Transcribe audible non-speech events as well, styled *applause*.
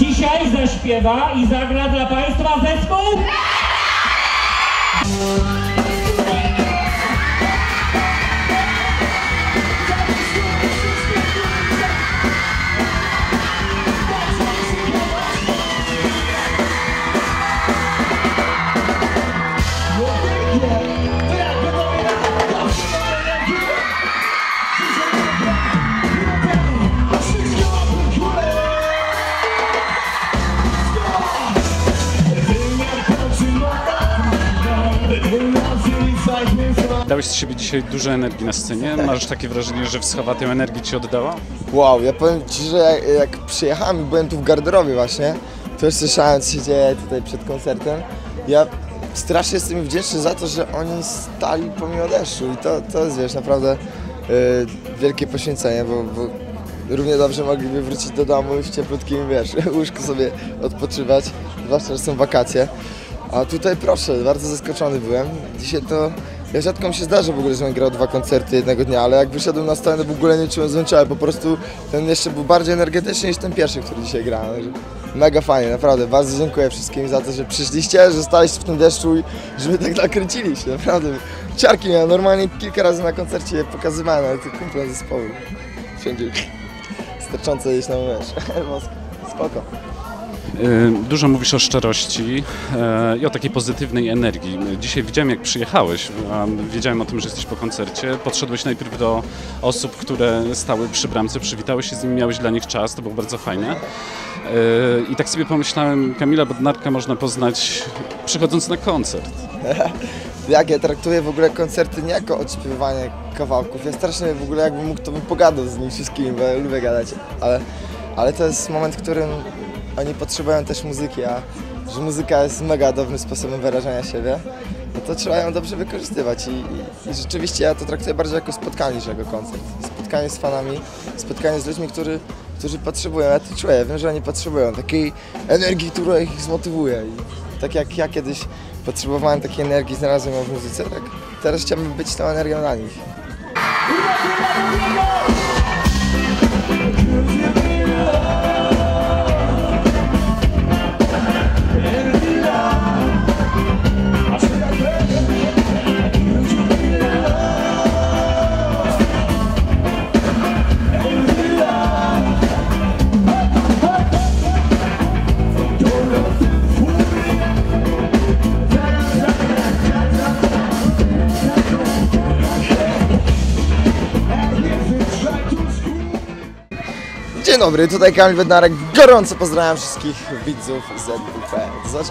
Dzisiaj zaśpiewa i zagra dla Państwa zespół... Dałeś z siebie dzisiaj dużo energii na scenie. Masz takie wrażenie, że wschowa tej energii ci oddała? Wow, ja powiem Ci, że jak, jak przyjechałem byłem tu w garderobie właśnie, to już słyszałem co się dzieje tutaj przed koncertem. Ja strasznie jestem wdzięczny za to, że oni stali pomimo deszczu i to, to jest wiesz, naprawdę y, wielkie poświęcenie, bo, bo równie dobrze mogliby wrócić do domu i w cieplutkim, wiesz, *laughs* łóżku sobie odpoczywać, zwłaszcza, że są wakacje. A tutaj proszę, bardzo zaskoczony byłem. Dzisiaj to, ja rzadko mi się zdarza w ogóle, że grał dwa koncerty jednego dnia, ale jak wyszedłem na scenę w ogóle nie czułem zmęczenia, po prostu ten jeszcze był bardziej energetyczny niż ten pierwszy, który dzisiaj grałem. Mega fajnie, naprawdę, bardzo dziękuję wszystkim za to, że przyszliście, że staliście w tym deszczu i że tak nakręciliście, naprawdę. Ciarki miałem, normalnie kilka razy na koncercie je pokazywałem, ale to kumple zespołu. Wszędzie sterczące gdzieś na wiesz, *laughs* spoko. Dużo mówisz o szczerości yy, i o takiej pozytywnej energii. Dzisiaj widziałem, jak przyjechałeś. Wiedziałem o tym, że jesteś po koncercie. Podszedłeś najpierw do osób, które stały przy bramce, przywitałeś się z nimi, miałeś dla nich czas, to było bardzo fajne. Yy, I tak sobie pomyślałem, Kamila Bodnarka można poznać przychodząc na koncert. *laughs* Jak ja traktuję w ogóle koncerty nie jako odśpiewywanie kawałków. Ja strasznie w ogóle jakbym mógł, to bym pogadał z nimi wszystkimi, bo ja lubię gadać. Ale, ale to jest moment, w którym oni potrzebują też muzyki, a że muzyka jest mega dobrym sposobem wyrażania siebie, no to trzeba ją dobrze wykorzystywać i, i, i rzeczywiście ja to traktuję bardziej jako spotkanie niż jako koncert. Spotkanie z fanami, spotkanie z ludźmi, którzy, którzy potrzebują, ja to czuję, wiem, że oni potrzebują takiej energii, która ich zmotywuje i tak jak ja kiedyś potrzebowałem takiej energii, znalazłem ją w muzyce, tak teraz chciałbym być tą energią dla nich. Dzień dobry, tutaj Kamil Bednarek. Gorąco pozdrawiam wszystkich widzów ZWP. Do